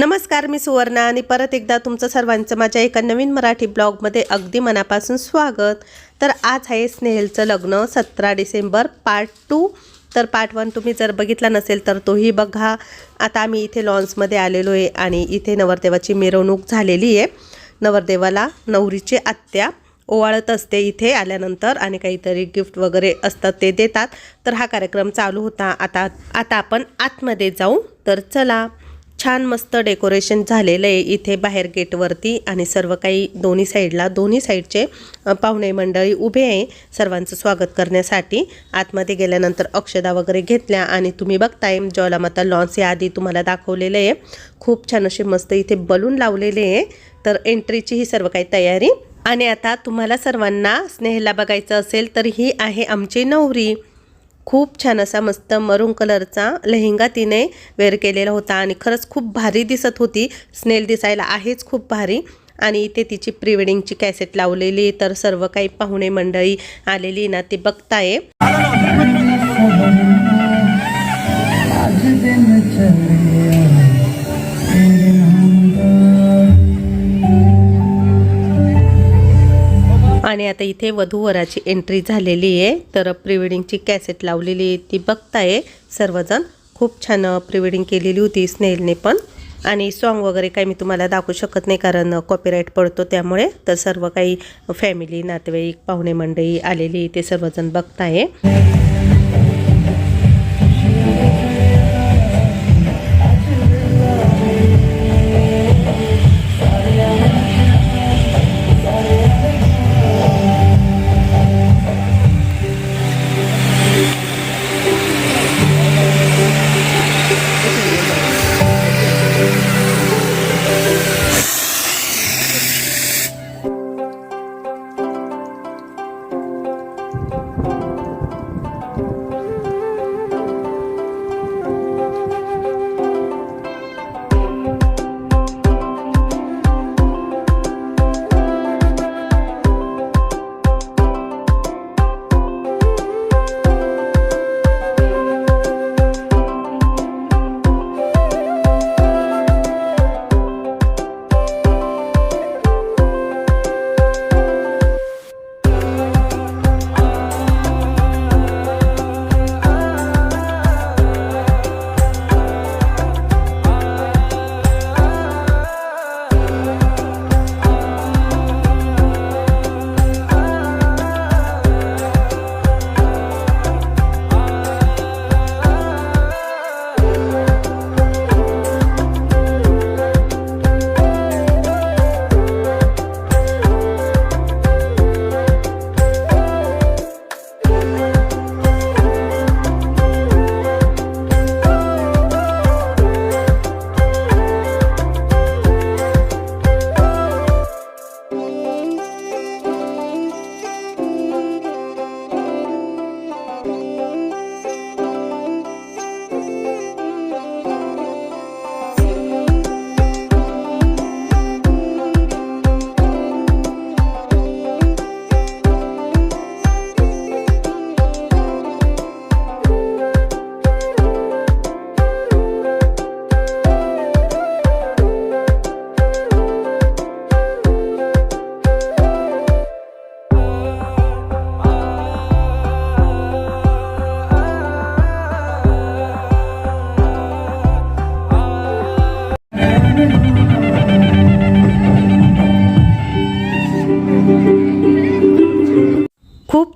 नमस्कार मी सुवर्णा आणि परत एकदा तुमचं सर्वांचं माझ्या एका नवीन मराठी ब्लॉगमध्ये अगदी मनापासून स्वागत. तर आज आहे स्नेहलचं लग्न सतरा डिसेंबर पार्ट टू तर पार्ट वन तुम्ही जर बघितला नसेल तर तोही बघा. आता आम्ही इथे लॉन्समध्ये आलेलो आहे आणि इथे नवरदेवाची मिरवणूक झालेली आहे. नवरदेवाला नवरीची आत्या ओवाळत असते इथे आल्यानंतर आणि काहीतरी गिफ्ट वगैरे असतात ते देतात. तर हा कार्यक्रम चालू होता. आता आता आपण आतमध्ये जाऊ. तर चला. छान मस्त डेकोरेशन झालेलं आहे इथे बाहेर गेटवरती आणि सर्व काही दोन्ही साईडला. दोन्ही साईडचे पाहुणे मंडळी उभे आहे सर्वांचं स्वागत करण्यासाठी. आतमध्ये गेल्यानंतर अक्षदा वगैरे घेतल्या आणि तुम्ही बघताय ज्वालामाता लॉन्स या आधी तुम्हाला दाखवलेलं आहे. खूप छान असे मस्त इथे बलून लावलेले आहे. तर एंट्रीची ही सर्व काही तयारी. आणि आता तुम्हाला सर्वांना स्नेहला बघायचं असेल तर ही आहे आमची नवरी. खूप छान असा मस्त मरून कलरचा लेहंगा तिने वेअर केलेला होता आणि खरंच खूप भारी दिसत होती. स्नेल दिसायला आहेच खूप भारी. आणि इथे तिची प्री वेडिंगची कॅसेट लावलेली तर सर्व काही पाहुणे मंडळी आलेली ना ती बघताय. आणि आता इथे वधूवराची एंट्री झालेली आहे. तर प्री वेडिंगची कॅसेट लावलेली आहे. ती बघताय. सर्वजण खूप छान प्री वेडिंग केलेली होती स्नेलने पण. आणि सॉन्ग वगैरे काही मी तुम्हाला दाखवू शकत नाही कारण कॉपीराईट पडतो त्यामुळे. तर सर्व काही फॅमिली नातेवाईक पाहुणे मंडळी आलेली ते सर्वजण बघताय.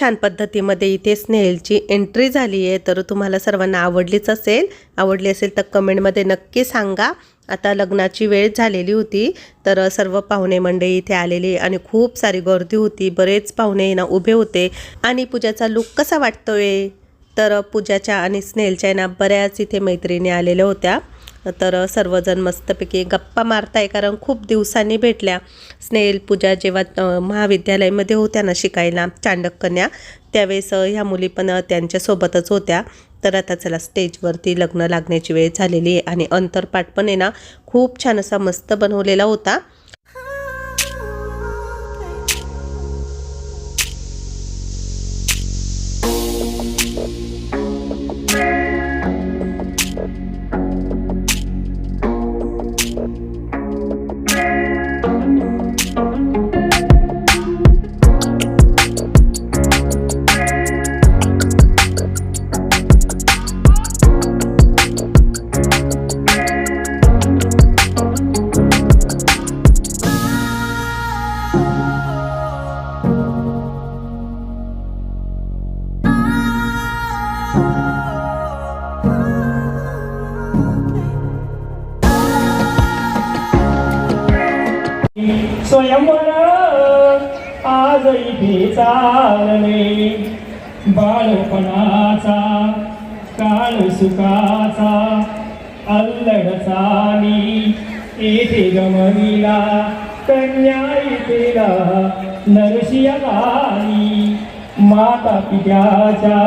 छान पद्धतीमध्ये इथे स्नेहलची एंट्री झाली आहे. तर तुम्हाला सर्वांना आवडलीच असेल आवडली असेल तर कमेंटमध्ये नक्की सांगा. आता लग्नाची वेळ झालेली होती तर सर्व पाहुणे मंडळी इथे आलेली आणि खूप सारी गर्दी होती. बरेच पाहुणे ना उभे होते. आणि पूजाचा लुक कसा वाटतोय? तर पूजाच्या आणि स्नेहलच्या ना बऱ्याच इथे मैत्रिणी आलेल्या होत्या. तर सर्वजण मस्तपैकी गप्पा मारताय कारण खूप दिवसांनी भेटल्या. स्नेल पूजा जेव्हा महाविद्यालयामध्ये होत्या ना शिकायला चांडक कन्या त्यावेळेस ह्या मुली पण त्यांच्यासोबतच होत्या. तर आता चला स्टेजवरती लग्न लागण्याची वेळ झालेली आहे आणि अंतरपाठ पण आहे ना खूप छान असा मस्त बनवलेला होता. काळ सुखाचा अल्लडचानी येथे गमविला कन्या इथेला नरशिया माता पित्याच्या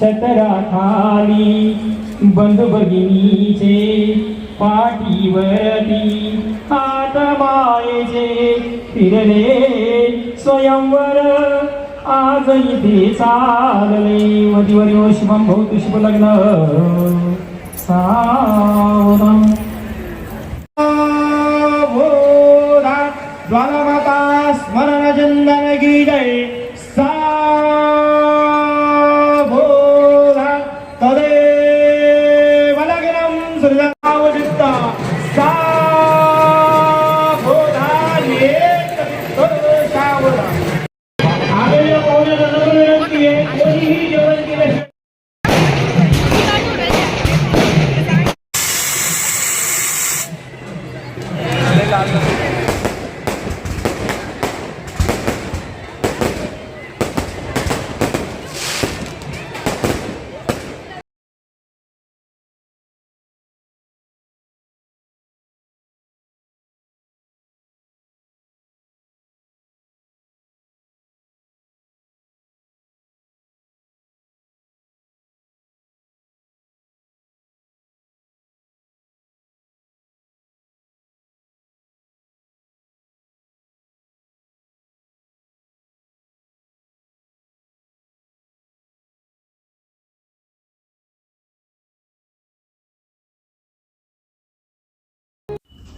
छतराखाली बंधू भगिनीचे पाठीवरती हात मायेचे फिरले स्वयंवर. आज इथे चालले. मदिवरी शुभम भवतु शुभ लग्न सावधान. बोधा ज्वालामाता स्मरण चंदन की जय.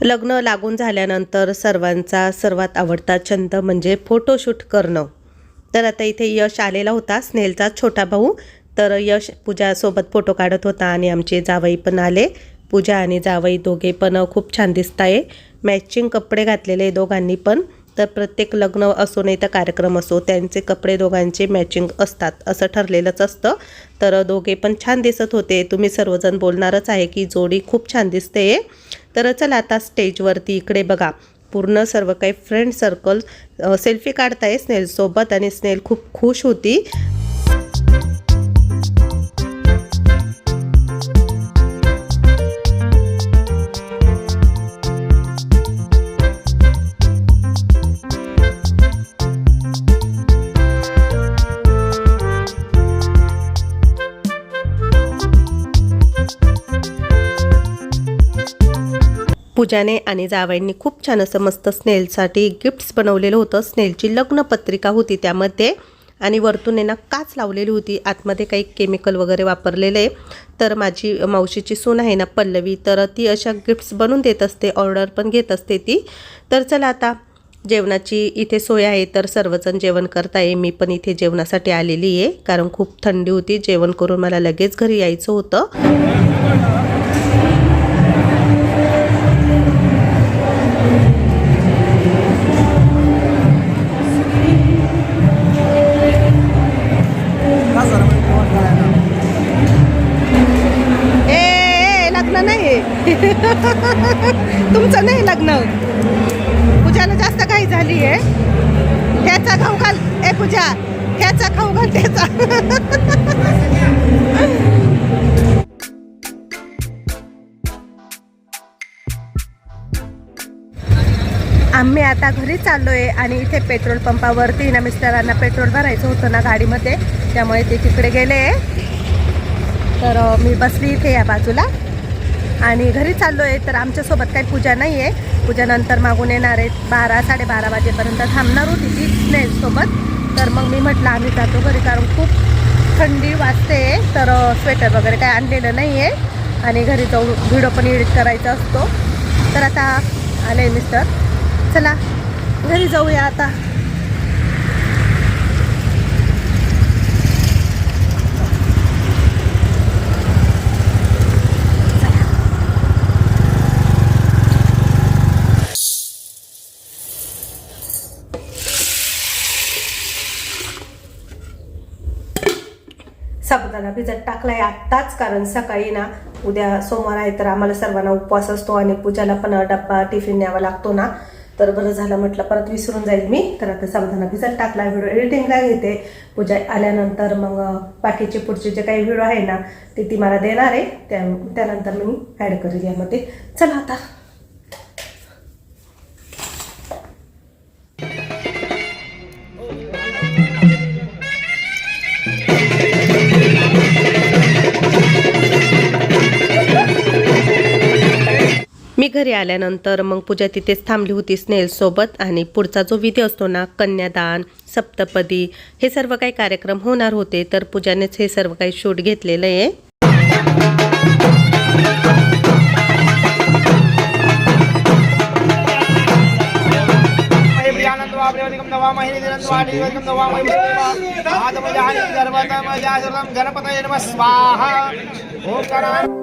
लग्न लागून झाल्यानंतर सर्वांचा सर्वात आवडता छंद म्हणजे फोटोशूट करणं. तर आता इथे यश आलेला होता स्नेलचा छोटा भाऊ. तर यश पूजासोबत फोटो काढत होता आणि आमचे जावई पण आले. पूजा आणि जावई दोघे पण खूप छान दिसत आहे. मॅचिंग कपडे घातलेले दोघांनी पण. तर प्रत्येक लग्न असो नाही तर कार्यक्रम असो त्यांचे कपडे दोघांचे मॅचिंग असतात असं ठरलेलंच असतं. तर दोघे पण छान दिसत होते. तुम्ही सर्वजण बोलणारच आहे की जोडी खूप छान दिसते तर चला आता स्टेजवरती इकडे बघा. पूर्ण सर्व काही फ्रेंड सर्कल सेल्फी काढताय स्नेलसोबत आणि स्नेल खूप खुश होती. पूजाने आणि जावयांनी खूप छान असं मस्त स्नेलसाठी गिफ्ट्स बनवलेलं होतं. स्नेलची लग्नपत्रिका होती त्यामध्ये आणि वरतून आहे ना काच लावलेली होती. आतमध्ये काही केमिकल वगैरे वापरलेलं आहे. तर माझी मावशीची सून आहे ना पल्लवी तर ती अशा गिफ्ट्स बनवून देत असते ऑर्डर पण घेत असते ती. तर चला आता जेवणाची इथे सोय आहे तर सर्वजण जेवण करता आहे मी पण इथे जेवणासाठी आलेली आहे कारण खूप थंडी होती. जेवण करून मला लगेच घरी यायचं होतं. तुमचं नाही लग्न. पूजाला जास्त काही झाली आहे. त्याचा खाऊ घाल. ए पूजा त्याचा खाऊ घाल त्याचा. आम्ही आता घरी चाललोय आणि इथे पेट्रोल पंपावरती ना मिस्टरांना पेट्रोल भरायचं होतं ना गाडीमध्ये. त्यामुळे ते तिकडे गेले. तर मी बसली इथे या बाजूला. आणि घरी चाललो आहे तर आमच्यासोबत काही पूजा नाही आहे पूजानंतर मागून येणार आहेत. बारा साडेबारा वाजेपर्यंत थांबणार होती ती सोबत. तर मग मी म्हटलं आम्ही जातो घरी कारण खूप थंडी वाजते. तर स्वेटर वगैरे काय आणलेलं नाही आहे आणि घरी जाऊन व्हिडिओ पण एडिट करायचा असतो. तर आता आले मिस्टर. चला घरी जाऊया आता. साबुदाणा भिजत टाकलाय आत्ताच कारण सकाळी ना उद्या सोमवार आहे तर आम्हाला सर्वांना उपवास असतो आणि पूजाला पण डब्बा टिफिन न्यावा लागतो ना. तर बरं झालं म्हटलं परत विसरून जाईल मी. तर आता सावधाना भिजत टाकला व्हिडिओ एडिटिंगला घेते. पूजा आल्यानंतर मग बाकीचे पुढचे जे काही व्हिडिओ आहे ना ते ती मला देणार आहे. त्या त्यानंतर मी ॲड करेल यामध्ये. चला आता. Oh, घरी आल्यानंतर मग पूजा तिथेच थांबली होती स्नेल सोबत आणि पुढचा जो विधी असतो ना कन्यादान सप्तपदी हे सर्व काही कार्यक्रम होणार होते. तर पूजानेच हे सर्व काही शूट घेतलेलं आहे. प्रियानंद वा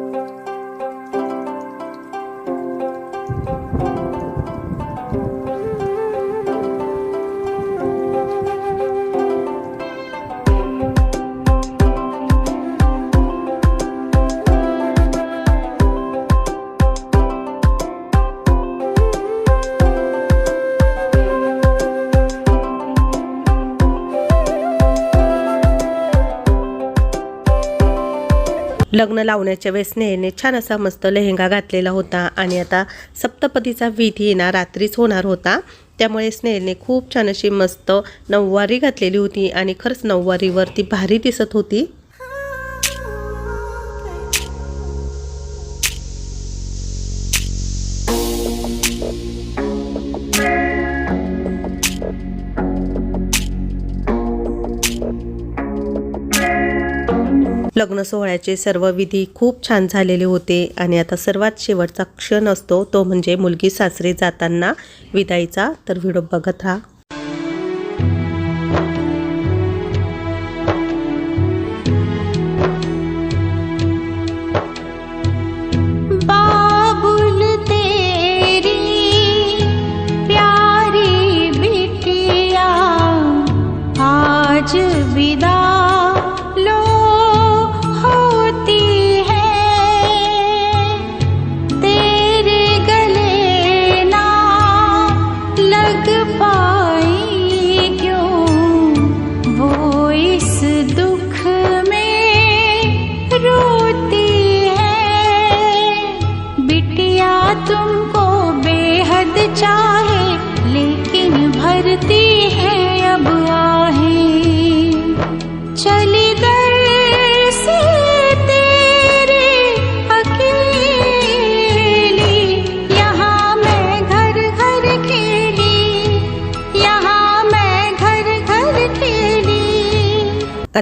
लग्न लावण्याच्या वेळेस स्नेहने छान असा मस्त लेहंगा घातलेला होता आणि आता सप्तपदीचा विधी ना रात्रीच होणार होता. त्यामुळे स्नेहने खूप छान अशी मस्त नऊवारी घातलेली होती आणि खरंच नऊवारीवर ती भारी दिसत होती. लग्न सोहळ्याचे सर्व विधी खूप छान झालेले होते आणि आता सर्वात शेवटचा क्षण असतो तो म्हणजे मुलगी सासरी जाताना विदाईचा. तर व्हिडिओ बघत राहा.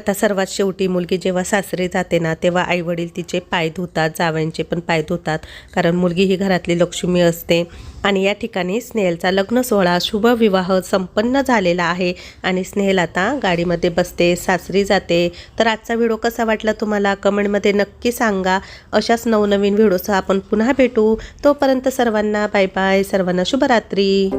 आता सर्वात शेवटी मुलगी जेव्हा सासरी जाते ना तेव्हा आईवडील तिचे पाय धुतात जावयांचे पण पाय धुतात. कारण मुलगी ही घरातली लक्ष्मी असते. आणि या ठिकाणी स्नेहलचा लग्न सोहळा शुभ विवाह संपन्न झालेला आहे. आणि स्नेहल आता गाडीमध्ये बसते सासरी जाते. तर आजचा व्हिडिओ कसा वाटला तुम्हाला? कमेंटमध्ये नक्की सांगा. अशाच नवनवीन व्हिडिओसह आपण पुन्हा भेटू. तोपर्यंत सर्वांना बाय बाय सर्वांना शुभरात्री.